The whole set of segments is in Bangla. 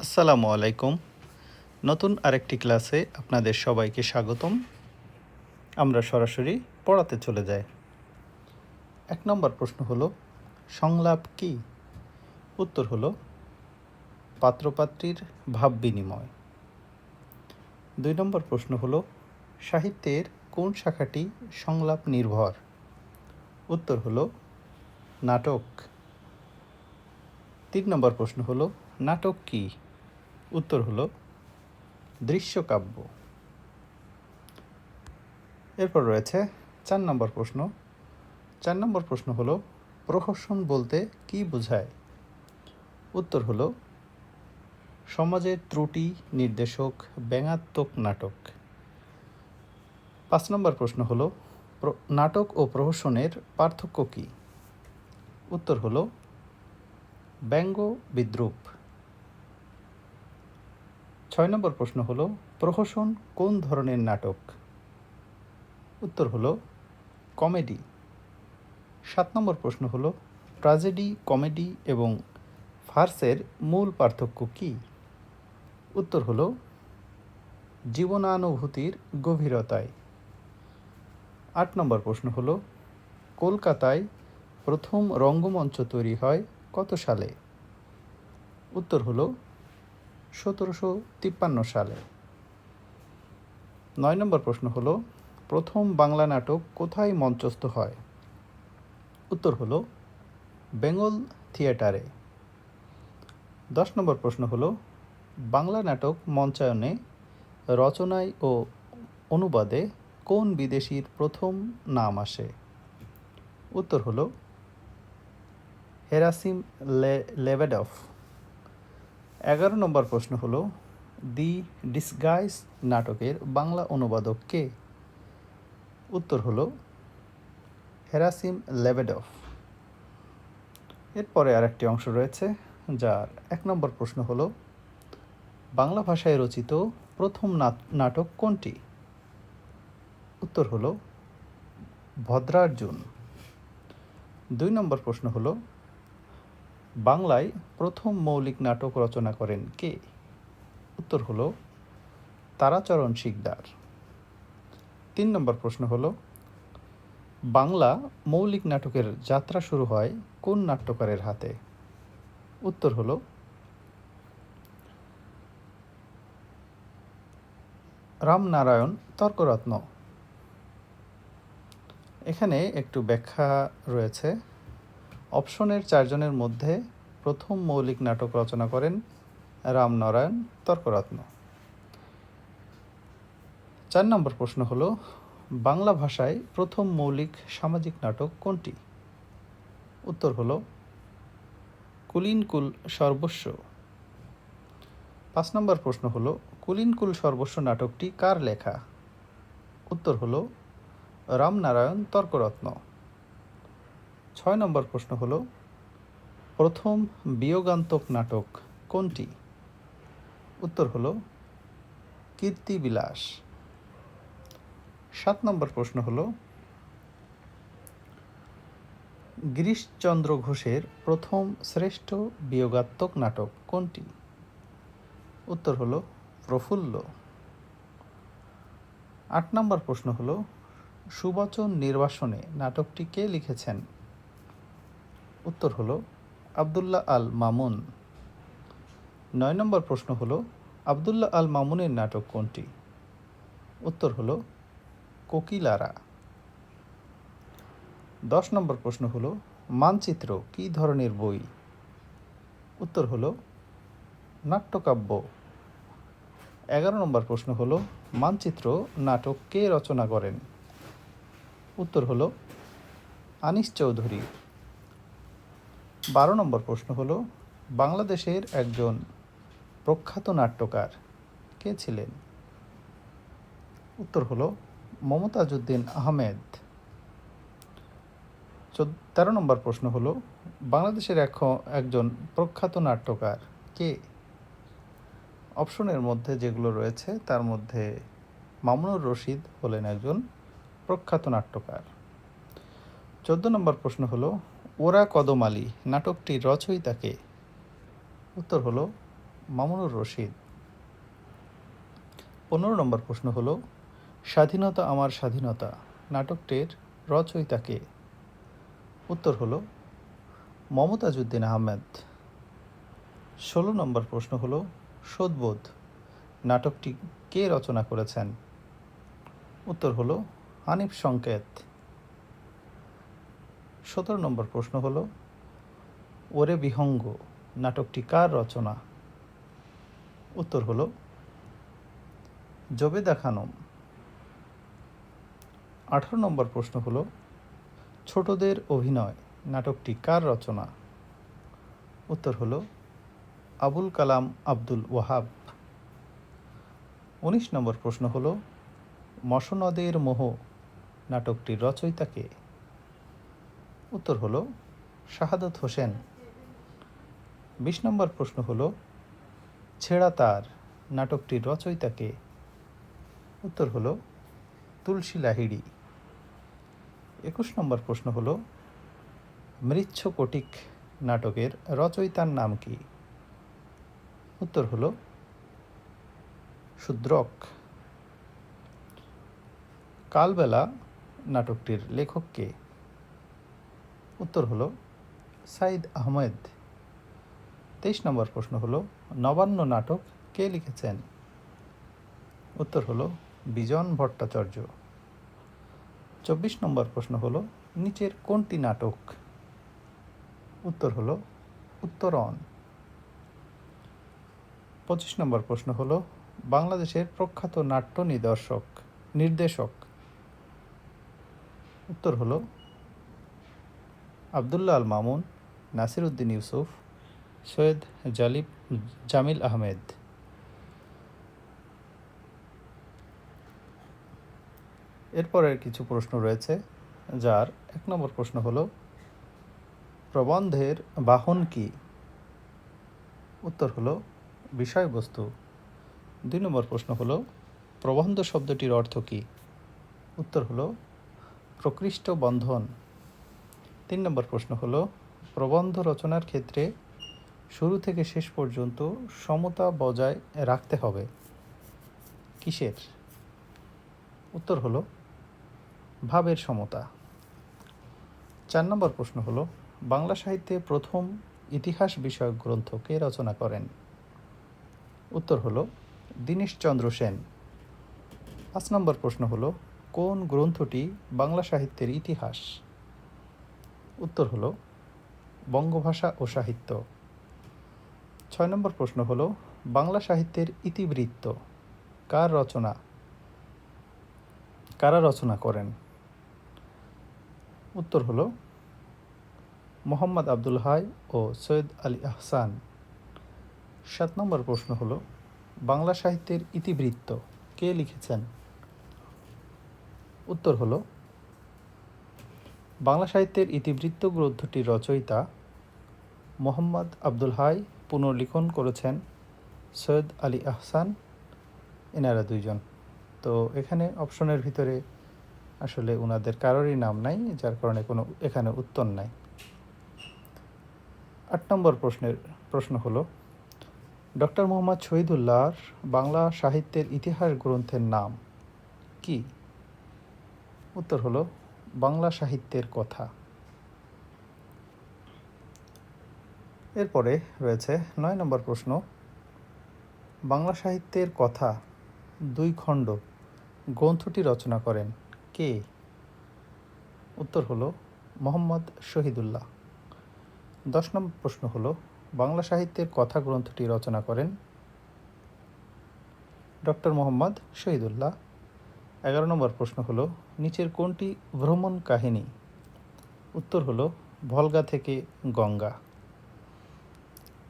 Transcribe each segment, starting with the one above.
আসসালামু আলাইকুম। নতুন আরেকটি ক্লাসে আপনাদের সবাইকে স্বাগতম। আমরা সরাসরি পড়াতে চলে যাই। এক নম্বর প্রশ্ন হলো, সংলাপ কি? উত্তর হলো, পাত্রপাত্রীর ভাব বিনিময়। দুই নম্বর প্রশ্ন হলো, সাহিত্যের কোন শাখাটি সংলাপ নির্ভর? উত্তর হলো, নাটক। তিন নম্বর প্রশ্ন হলো, নাটক কি? উত্তর হলো দৃশ্যকাব্য। এরপর রয়েছে চার নম্বর প্রশ্ন। চার নম্বর প্রশ্ন হলো, প্রহসন বলতে কি বোঝায়? উত্তর হলো, সমাজের ত্রুটি নির্দেশক ব্যঙ্গাত্মক নাটক। পাঁচ নম্বর প্রশ্ন হলো নাটক ও প্রহসনের পার্থক্য কী? উত্তর হলো, ব্যঙ্গ বিদ্রুপ। ছয় নম্বর প্রশ্ন হলো, প্রহসন কোন ধরনের নাটক? উত্তর হলো, কমেডি। সাত নম্বর প্রশ্ন হলো, ট্রাজেডি, কমেডি এবং ফার্সের মূল পার্থক্য কী? উত্তর হলো, জীবনানুভূতির গভীরতায়। আট নম্বর প্রশ্ন হলো, কলকাতায় প্রথম রঙ্গমঞ্চ তৈরি হয় কত সালে? উত্তর হলো সতেরোশো তিপ্পান্ন সালে। নয় নম্বর প্রশ্ন হল, প্রথম বাংলা নাটক কোথায় মঞ্চস্থ হয়? উত্তর হল, বেঙ্গল থিয়েটারে। দশ নম্বর প্রশ্ন হল, বাংলা নাটক মঞ্চায়নে রচনায় ও অনুবাদে কোন বিদেশির প্রথম নাম আসে? উত্তর হলো, হেরাসিম লে- লেবেডফ এগারো নম্বর প্রশ্ন হল, দি ডিসগাইজ নাটকের বাংলা অনুবাদক কে? উত্তর হল, হেরাসিম লেবেডফ এরপরে আরেকটি অংশ রয়েছে, যার এক নম্বর প্রশ্ন হলো, বাংলা ভাষায় রচিত প্রথম নাট- নাটক কোনটি? উত্তর হল, ভদ্রার্জুন। দুই নম্বর প্রশ্ন হলো বাংলায় প্রথম মৌলিক নাটক রচনা করেন কে? উত্তর হলো তারাচরণ শিকদার। তিন নম্বর প্রশ্ন হলো, বাংলা মৌলিক নাটকের যাত্রা শুরু হয় কোন নাট্যকারের হাতে? উত্তর হলো, রামনারায়ণ তর্করত্ন। এখানে একটু ব্যাখ্যা রয়েছে। অপশনের চারজনের মধ্যে প্রথম মৌলিক নাটক রচনা করেন রামনারায়ণ তর্করত্ন। চার নম্বর প্রশ্ন হলো, বাংলা ভাষায় প্রথম মৌলিক সামাজিক নাটক কোনটি? উত্তর হলো, কুলিনকুল সর্বস্ব। পাঁচ নম্বর প্রশ্ন হলো, কুলিনকুল সর্বস্ব নাটকটি কার লেখা? উত্তর হলো রামনারায়ণ তর্করত্ন। ছয় নম্বর প্রশ্ন হলো, প্রথম বিয়োগান্তক নাটক কোনটি? উত্তর হলো, কীর্তিবিলাস। সাত নম্বর প্রশ্ন হলো, গিরিশচন্দ্র ঘোষের প্রথম শ্রেষ্ঠ বিয়োগাত্মক নাটক কোনটি? উত্তর হলো, প্রফুল্ল। আট নম্বর প্রশ্ন হলো, সুবচন নির্বাসনে নাটকটি কে লিখেছেন? উত্তর হলো আবদুল্লাহ আল মামুন। নয় নম্বর প্রশ্ন হলো, আবদুল্লাহ আল মামুনের নাটক কোনটি? উত্তর হলো, কোকিলারা। দশ নম্বর প্রশ্ন হলো, মানচিত্র কী ধরনের বই? উত্তর হলো, নাট্যকাব্য। এগারো নম্বর প্রশ্ন হলো, মানচিত্র নাটক কে রচনা করেন? উত্তর হলো, আনিস চৌধুরী। বারো নম্বর প্রশ্ন হলো, বাংলাদেশের একজন প্রখ্যাত নাট্যকার কে ছিলেন? উত্তর হলো মমতাজুদ্দিন আহমেদ। তেরো নম্বর প্রশ্ন হলো, বাংলাদেশের এক- একজন প্রখ্যাত নাট্যকার কে? অপশনের মধ্যে যেগুলো রয়েছে, তার মধ্যে মামুনুর রশিদ হলেন একজন প্রখ্যাত নাট্যকার। চোদ্দ নম্বর প্রশ্ন হলো ওরা কদম আলী নাটকটির রচয়িতাকে। উত্তর হলো, মামুনুর রশিদ। পনেরো নম্বর প্রশ্ন হলো, স্বাধীনতা আমার স্বাধীনতা, নাটকটির রচয়িতাকে। উত্তর হলো মমতাজুদ্দিন আহমেদ। ষোলো নম্বর প্রশ্ন হলো, সোদবোধ, নাটকটি কে রচনা করেছেন? উত্তর হলো, হানিফ সংকেত। সতেরো নম্বর প্রশ্ন হল, ওরে বিহঙ্গ, নাটকটি কার রচনা? উত্তর হল, জবেদা খানম। আঠারো নম্বর প্রশ্ন হল, ছোটদের অভিনয়, নাটকটি কার রচনা? উত্তর হল, আবুল কালাম আব্দুল ওয়াহাব। উনিশ নম্বর প্রশ্ন হল, মসনদের মোহ, নাটকটির রচয়িতা কে? উত্তর হলো শাহাদত হোসেন। বিশ নম্বর প্রশ্ন হলো, ছেঁড়া তার নাটকটির রচয়িতা কে উত্তর হলো, তুলসী লাহিড়ি। একুশ নম্বর প্রশ্ন হলো মৃচ্ছ কটিক নাটকের রচয়িতার নাম কি? উত্তর হলো, শূদ্রক। কালবেলা নাটকটির লেখক কে? উত্তর হলো সাইদ আহমেদ। তেইশ নম্বর প্রশ্ন হলো, নবান্ন নাটক কে লিখেছেন? উত্তর হলো, বিজন ভট্টাচার্য। চব্বিশ নম্বর প্রশ্ন হলো, নিচের কোনটি নাটক? উত্তর হলো, উত্তরণ। পঁচিশ নম্বর প্রশ্ন হলো, বাংলাদেশের প্রখ্যাত নাট্য নিদর্শক, নির্দেশক। উত্তর হলো আবদুল্লাহ আল মামুন, নাসির উদ্দিন ইউসুফ, সৈয়দ জালিব জামিল আহমেদ। এরপরের কিছু প্রশ্ন রয়েছে, যার এক নম্বর প্রশ্ন হল, প্রবন্ধের বাহন কি? উত্তর হলো, বিষয়বস্তু। দুই নম্বর প্রশ্ন হলো, প্রবন্ধ শব্দটির অর্থ কী? উত্তর হলো, প্রকৃষ্ট বন্ধন। তিন নম্বর প্রশ্ন হলো, প্রবন্ধ রচনার ক্ষেত্রে শুরু থেকে শেষ পর্যন্ত সমতা বজায় রাখতে হবে। কিসের? উত্তর হলো, ভাবের সমতা। চার নম্বর প্রশ্ন হলো, বাংলা সাহিত্যে প্রথম ইতিহাস বিষয়ক গ্রন্থ কে রচনা করেন? উত্তর হলো দীনেশচন্দ্র সেন। পাঁচ নম্বর প্রশ্ন হলো, কোন গ্রন্থটি বাংলা সাহিত্যের ইতিহাস? উত্তর হলো বঙ্গভাষা ও সাহিত্য। ছয় নম্বর প্রশ্ন হলো, বাংলা সাহিত্যের ইতিবৃত্ত কার রচনা? কারা রচনা করেন? উত্তর হলো, মোহাম্মদ আব্দুল হাই ও সৈয়দ আলী আহসান। সাত নম্বর প্রশ্ন হলো, বাংলা সাহিত্যের ইতিবৃত্ত কে লিখেছেন? উত্তর হলো বাংলা সাহিত্যের ইতিবৃত্ত গ্রন্থটির রচয়িতা মোহাম্মদ আব্দুল হাই পুনর্লিখন করেছেন সৈয়দ আলী আহসান। এনারা দুইজন। তো এখানে অপশনের ভিতরে আসলে ওনাদের কারোরই নাম নাই, যার কারণে কোনো এখানে উত্তর নাই। আট নম্বর প্রশ্নের প্রশ্ন হলো, ডক্টর মোহাম্মদ শহীদুল্লাহর বাংলা সাহিত্যের ইতিহাস গ্রন্থের নাম কি? উত্তর হলো বাংলা সাহিত্যের কথা। এরপরে রয়েছে নয় নম্বর প্রশ্ন। বাংলা সাহিত্যের কথা দুই খণ্ড গ্রন্থটি রচনা করেন কে? উত্তর হলো মোহাম্মদ শহীদুল্লাহ। দশ নম্বর প্রশ্ন হলো, বাংলা সাহিত্যের কথা গ্রন্থটি রচনা করেন ডক্টর মোহাম্মদ শহীদুল্লাহ। এগারো নম্বর প্রশ্ন হলো, নিচের কোনটি ভ্রমণ কাহিনী? উত্তর হলো, ভলগা থেকে গঙ্গা।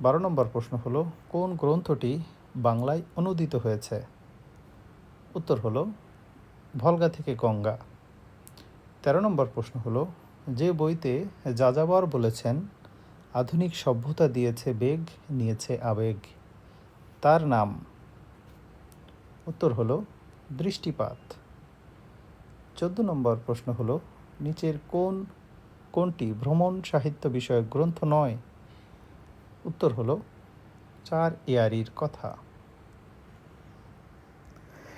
বারো নম্বর প্রশ্ন হলো, কোন গ্রন্থটি বাংলায় অনুদিত হয়েছে? উত্তর হলো, ভলগা থেকে গঙ্গা। তেরো নম্বর প্রশ্ন হলো, যে বইতে যাযাবর বলেছেন, আধুনিক সভ্যতা দিয়েছে বেগ, নিয়েছে আবেগ। তার নাম? উত্তর হলো, দৃষ্টিপাত। চোদ্দ নম্বর প্রশ্ন হলো, নিচের কোন, কোনটি ভ্রমণ সাহিত্য বিষয়ক গ্রন্থ নয়? উত্তর হলো, চার ইয়ারির কথা।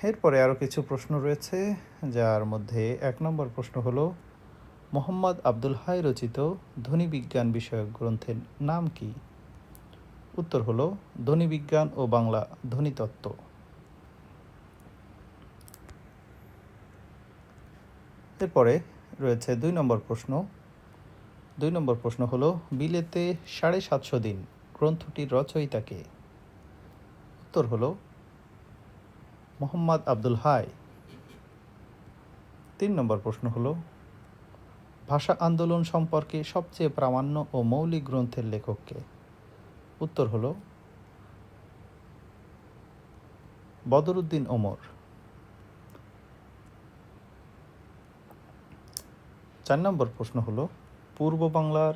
এরপরে আরও কিছু প্রশ্ন রয়েছে, যার মধ্যে এক নম্বর প্রশ্ন হলো, মোহাম্মদ আব্দুল হাই রচিত ধ্বনি বিজ্ঞান বিষয়ক গ্রন্থের নাম কি? উত্তর হলো ধ্বনি বিজ্ঞান ও বাংলা ধ্বনিতত্ত্ব এরপরে রয়েছে দুই নম্বর প্রশ্ন। দুই নম্বর প্রশ্ন হলো, বিলেতে সাড়ে সাতশো দিন গ্রন্থটির রচয়িতাকে উত্তর হলো, মোহাম্মদ আব্দুল হাই। তিন নম্বর প্রশ্ন হলো, ভাষা আন্দোলন সম্পর্কে সবচেয়ে প্রামাণ্য ও মৌলিক গ্রন্থের লেখককে উত্তর হলো, বদরুদ্দিন ওমর। চার নম্বর প্রশ্ন হলো, পূর্ব বাংলার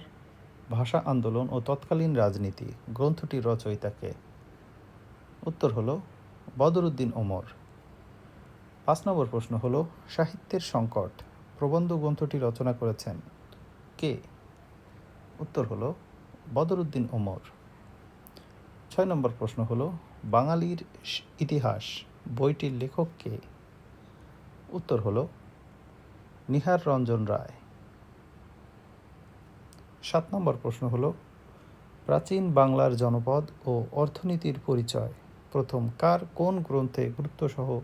ভাষা আন্দোলন ও তৎকালীন রাজনীতি গ্রন্থটির রচয়িতাকে উত্তর হলো, বদরুদ্দিন ওমর। পাঁচ নম্বর প্রশ্ন হলো, সাহিত্যের সংকট প্রবন্ধ গ্রন্থটি রচনা করেছেন কে? উত্তর হলো, বদরুদ্দিন ওমর। ছয় নম্বর প্রশ্ন হলো, বাঙালির ইতিহাস বইটির লেখক কে? উত্তর হলো নিহার রঞ্জন রায়। সাত নম্বর প্রশ্ন হল, প্রাচীন বাংলার জনপদ ও অর্থনীতির পরিচয়, প্রথম কার কোন গ্রন্থে গুরুত্বসহ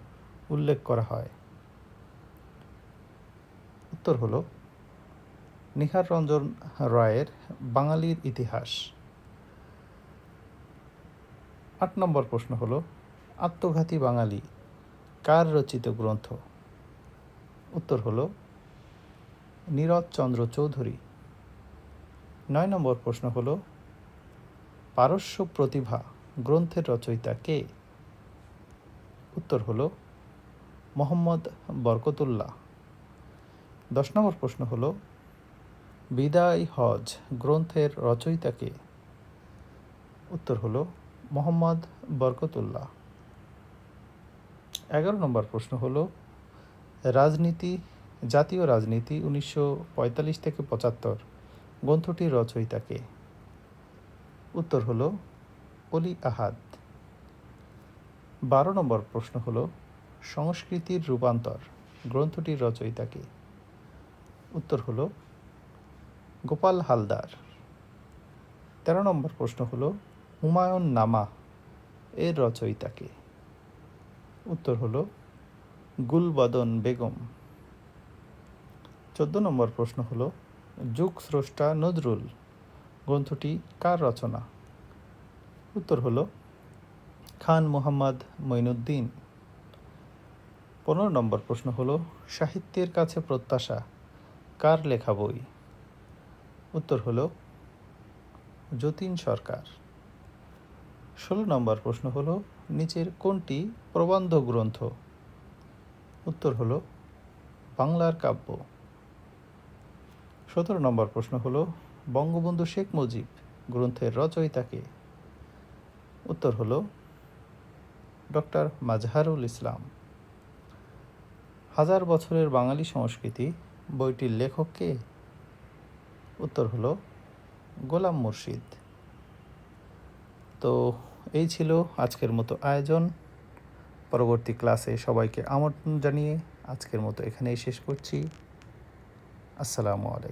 উল্লেখ করা হয়? উত্তর হল, নিহার রঞ্জন রায়ের বাঙালির ইতিহাস। আট নম্বর প্রশ্ন হল, আত্মঘাতী বাঙালি, কার রচিত গ্রন্থ? উত্তর হলো নীরজ চন্দ্র চৌধুরী। নয় নম্বর প্রশ্ন হল, পারস্য প্রতিভা গ্রন্থের রচয়িতা কে? উত্তর হল, মোহাম্মদ বরকতুল্লাহ। দশ নম্বর প্রশ্ন হল, বিদায় হজ গ্রন্থের রচয়িতা কে? উত্তর হল, মোহাম্মদ বরকতুল্লাহ। এগারো নম্বর প্রশ্ন হল, রাজনীতি জাতীয় রাজনীতি উনিশশো পঁয়তাল্লিশ থেকে পঁচাত্তর। গ্রন্থটির রচয়িতা কে উত্তর হলো অলি আহাদ। বারো নম্বর প্রশ্ন হল, সংস্কৃতির রূপান্তর, গ্রন্থটির রচয়িতা কে উত্তর হল, গোপাল হালদার। তেরো নম্বর প্রশ্ন হল, হুমায়ুন নামা এর রচয়িতা কে উত্তর হল, গুলবদন বেগম। চোদ্দ নম্বর প্রশ্ন হল যুগ স্রষ্টা নজরুল গ্রন্থটি কার রচনা? উত্তর হল, খান মোহাম্মদ মঈনুদ্দিন। পনেরো নম্বর প্রশ্ন হল, সাহিত্যের কাছে প্রত্যাশা, কার লেখা বই? উত্তর হল, যতীন সরকার। ষোলো নম্বর প্রশ্ন হল, নিচের কোনটি প্রবন্ধ গ্রন্থ? উত্তর হল, বাংলার কাব্য। সতেরো নম্বর প্রশ্ন হলো, বঙ্গবন্ধু শেখ মুজিব গ্রন্থের রচয়িতাকে? উত্তর হলো, ডক্টর মাজহারুল ইসলাম। হাজার বছরের বাঙালি সংস্কৃতি, বইটির লেখক কে উত্তর হলো, গোলাম মুর্শিদ। তো এই ছিল আজকের মতো আয়োজন। পরবর্তী ক্লাসে সবাইকে আমন্ত্রণ জানিয়ে আজকের মতো এখানেই শেষ করছি। আসসালামু আলাইকুম।